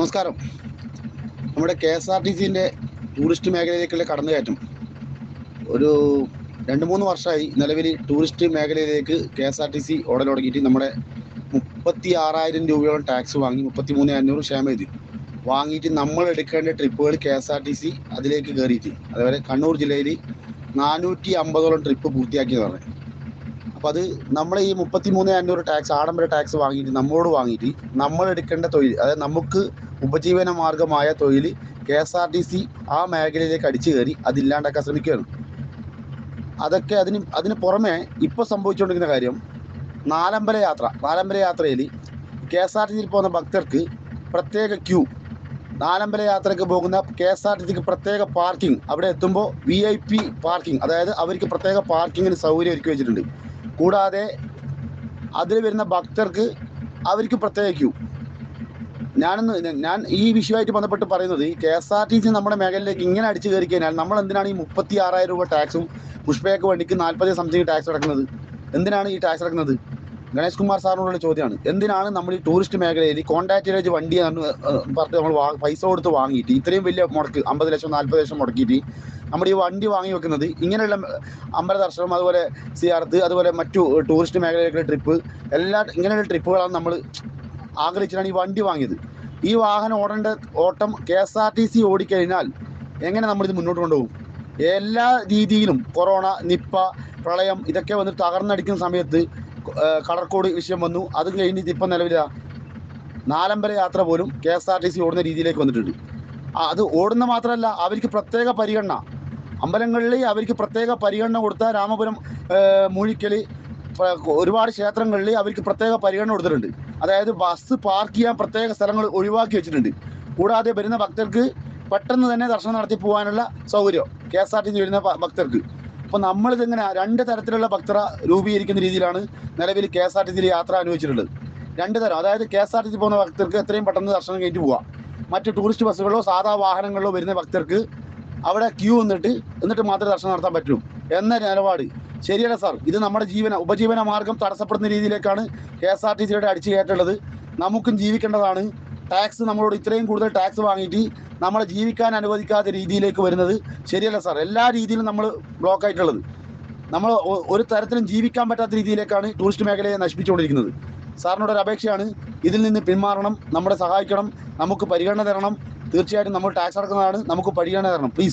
നമസ്കാരം. നമ്മുടെ K S R T സിന്റെ ടൂറിസ്റ്റ് മേഖലയിലേക്കുള്ള കടന്നുകയറ്റം. ഒരു രണ്ട് മൂന്ന് വർഷമായി നിലവിൽ ടൂറിസ്റ്റ് മേഖലയിലേക്ക് K S R T C ഓടൽ തുടങ്ങിയിട്ട് നമ്മുടെ മുപ്പത്തി ആറായിരം രൂപയോളം ടാക്സ് വാങ്ങി മുപ്പത്തി മൂന്ന് അഞ്ഞൂറ് ക്ഷേമ എഴുതി. വാങ്ങിയിട്ട് നമ്മൾ എടുക്കേണ്ട ട്രിപ്പുകൾ K S R T C അതിലേക്ക് കയറിയിട്ട്. അതേപോലെ കണ്ണൂർ ജില്ലയിൽ നാനൂറ്റി അമ്പതോളം ട്രിപ്പ് പൂർത്തിയാക്കിയെന്ന് പറഞ്ഞു അപ്പോൾ അത് നമ്മൾ ഈ മുപ്പത്തി മൂന്ന് അഞ്ഞൂറ് ടാക്സ് ആഡംബര ടാക്സ് വാങ്ങിയിട്ട് നമ്മളോട് വാങ്ങിയിട്ട് നമ്മൾ എടുക്കേണ്ട തൊഴിൽ അതായത് നമുക്ക് ഉപജീവന മാർഗമായ തൊഴിൽ K S R T C ആ മേഖലയിലേക്ക് അടിച്ചു കയറി അതില്ലാണ്ടാക്കാൻ ശ്രമിക്കുകയാണ്. അതൊക്കെ അതിന് അതിന് പുറമെ ഇപ്പോൾ സംഭവിച്ചുകൊണ്ടിരിക്കുന്ന കാര്യം നാലമ്പല യാത്ര നാലമ്പല യാത്രയിൽ കെ എസ് ആർ ടി സിയിൽ പോകുന്ന ഭക്തർക്ക് പ്രത്യേക ക്യൂ നാലമ്പല യാത്രയ്ക്ക് പോകുന്ന കെ എസ് ആർ ടി സിക്ക് പ്രത്യേക പാർക്കിംഗ് അവിടെ എത്തുമ്പോൾ വി ഐ പി പാർക്കിംഗ് അതായത് അവർക്ക് പ്രത്യേക പാർക്കിങ്ങിന് സൗകര്യം ഒരുക്കി വെച്ചിട്ടുണ്ട്. കൂടാതെ അതിൽ വരുന്ന ഭക്തർക്ക് അവർക്ക് പ്രത്യേക ക്യൂ ഞാനൊന്ന് ഞാൻ ഈ വിഷയമായിട്ട് ബന്ധപ്പെട്ട് പറയുന്നത് K S R T C നമ്മുടെ മേഖലയിലേക്ക് ഇങ്ങനെ അടിച്ചു കയറി കഴിഞ്ഞാൽ നമ്മൾ എന്തിനാണ് ഈ മുപ്പത്തി ആറായിരം രൂപ ടാക്സും പുഷ്പയൊക്കെ വണ്ടിക്ക് നാൽപ്പത് സംതിങ് ടാക്സ് അടക്കുന്നത്? എന്തിനാണ് ഈ ടാക്സ് അടക്കുന്നത്? ഗണേഷ് കുമാർ സാറിനോടുള്ള ചോദ്യമാണ്. എന്തിനാണ് നമ്മൾ ഈ ടൂറിസ്റ്റ് മേഖലയിൽ കോൺട്രാക്ട് റേറ്റ് വണ്ടി പറഞ്ഞ് നമ്മൾ പൈസ കൊടുത്ത് വാങ്ങിയിട്ട് ഇത്രയും വലിയ മുടക്ക് അമ്പത് ലക്ഷം നാൽപ്പത് ലക്ഷം മുടക്കിയിട്ട് നമ്മൾ ഈ വണ്ടി വാങ്ങി വെക്കുന്നത് ഇങ്ങനെയുള്ള അമ്പല ദർശനം അതുപോലെ സിയാർത്ത് അതുപോലെ മറ്റു ടൂറിസ്റ്റ് മേഖലയിലേക്കുള്ള ട്രിപ്പ് എല്ലാ ഇങ്ങനെയുള്ള ട്രിപ്പുകളാണ് നമ്മൾ ആഗ്രഹിച്ചിട്ടാണ് ഈ വണ്ടി വാങ്ങിയത്. ഈ വാഹനം ഓടേണ്ട ഓട്ടം K S R T C ഓടിക്കഴിഞ്ഞാൽ എങ്ങനെ നമ്മളിത് മുന്നോട്ട് കൊണ്ടുപോകും? എല്ലാ രീതിയിലും കൊറോണ നിപ്പ പ്രളയം ഇതൊക്കെ വന്ന് തകർന്നടിക്കുന്ന സമയത്ത് കളർക്കോട് വിഷയം വന്നു. അത് കഴിഞ്ഞിട്ട് ഇപ്പം നിലവില നാലമ്പല യാത്ര പോലും K S R T C ഓടുന്ന രീതിയിലേക്ക് വന്നിട്ടുണ്ട്. അത് ഓടുന്ന മാത്രമല്ല അവർക്ക് പ്രത്യേക പരിഗണന. അമ്പലങ്ങളിൽ അവർക്ക് പ്രത്യേക പരിഗണന കൊടുത്ത രാമപുരം മൂഴിക്കൽ ഒരുപാട് ക്ഷേത്രങ്ങളിൽ അവർക്ക് പ്രത്യേക പരിഗണന കൊടുത്തിട്ടുണ്ട്. അതായത് ബസ് പാർക്ക് ചെയ്യാൻ പ്രത്യേക സ്ഥലങ്ങൾ ഒഴിവാക്കി വെച്ചിട്ടുണ്ട്. കൂടാതെ വരുന്ന ഭക്തർക്ക് പെട്ടെന്ന് തന്നെ ദർശനം നടത്തി പോകാനുള്ള സൗകര്യം K S R T C വരുന്ന ഭക്തർക്ക്. അപ്പോൾ നമ്മളിതിങ്ങനെ രണ്ട് തരത്തിലുള്ള ഭക്തർ രൂപീകരിക്കുന്ന രീതിയിലാണ് നിലവിൽ കെ എസ് ആർ ടി സിയിൽ യാത്ര അനുവദിച്ചിട്ടുള്ളത്. രണ്ട് തരം. അതായത് K S R T C പോകുന്ന ഭക്തർക്ക് എത്രയും പെട്ടെന്ന് ദർശനം കഴിഞ്ഞിട്ട് പോവാം. മറ്റ് ടൂറിസ്റ്റ് ബസ്സുകളോ സാധാ വാഹനങ്ങളിലോ വരുന്ന ഭക്തർക്ക് അവിടെ ക്യൂ നിന്നിട്ട് എന്നിട്ട് മാത്രമേ ദർശനം നടത്താൻ പറ്റൂ. എന്ന നിലപാട്. ശരിയല്ല സാർ. ഇത് നമ്മുടെ ജീവന ഉപജീവന മാർഗം തടസ്സപ്പെടുന്ന രീതിയിലേക്കാണ് കെ എസ് ആർ ടി സിയുടെ അടിച്ചു കയറ്റുള്ളത് നമുക്കും ജീവിക്കേണ്ടതാണ്. ടാക്സ് നമ്മളോട് ഇത്രയും കൂടുതൽ ടാക്സ് വാങ്ങിയിട്ട് നമ്മളെ ജീവിക്കാൻ അനുവദിക്കാത്ത രീതിയിലേക്ക് വരുന്നത് ശരിയല്ല സാർ എല്ലാ രീതിയിലും നമ്മൾ ബ്ലോക്ക് ആയിട്ടുള്ളത്. നമ്മൾ ഒരു തരത്തിലും ജീവിക്കാൻ പറ്റാത്ത രീതിയിലേക്കാണ് ടൂറിസ്റ്റ് മേഖലയെ നശിപ്പിച്ചുകൊണ്ടിരിക്കുന്നത്. സാറിനോട് ഒരു അപേക്ഷയാണ്. ഇതിൽ നിന്ന് പിന്മാറണം നമ്മളെ സഹായിക്കണം നമുക്ക് പരിഗണന തരണം. തീർച്ചയായിട്ടും നമ്മൾ ടാക്സ് അടക്കുന്നതാണ് നമുക്ക് പരിഗണന തരണം. പ്ലീസ്